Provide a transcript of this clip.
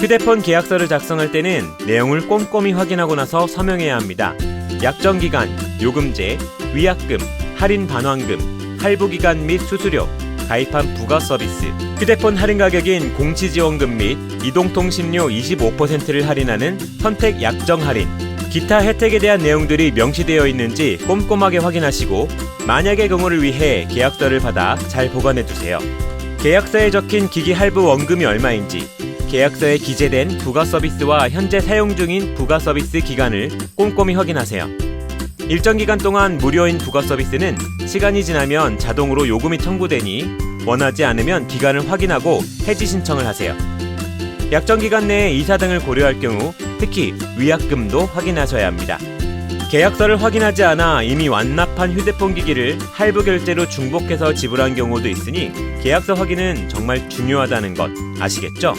휴대폰 계약서를 작성할 때는 내용을 꼼꼼히 확인하고 나서 서명해야 합니다. 약정 기간, 요금제, 위약금, 할인 반환금, 할부 기간 및 수수료, 가입한 부가 서비스, 휴대폰 할인 가격인 공치 지원금 및 이동통신료 25%를 할인하는 선택 약정 할인, 기타 혜택에 대한 내용들이 명시되어 있는지 꼼꼼하게 확인하시고 만약의 경우를 위해 계약서를 받아 잘 보관해 두세요. 계약서에 적힌 기기 할부 원금이 얼마인지, 계약서에 기재된 부가 서비스와 현재 사용 중인 부가 서비스 기간을 꼼꼼히 확인하세요. 일정 기간 동안 무료인 부가 서비스는 시간이 지나면 자동으로 요금이 청구되니 원하지 않으면 기간을 확인하고 해지 신청을 하세요. 약정 기간 내에 이사 등을 고려할 경우 특히 위약금도 확인하셔야 합니다. 계약서를 확인하지 않아 이미 완납한 휴대폰 기기를 할부 결제로 중복해서 지불한 경우도 있으니 계약서 확인은 정말 중요하다는 것 아시겠죠?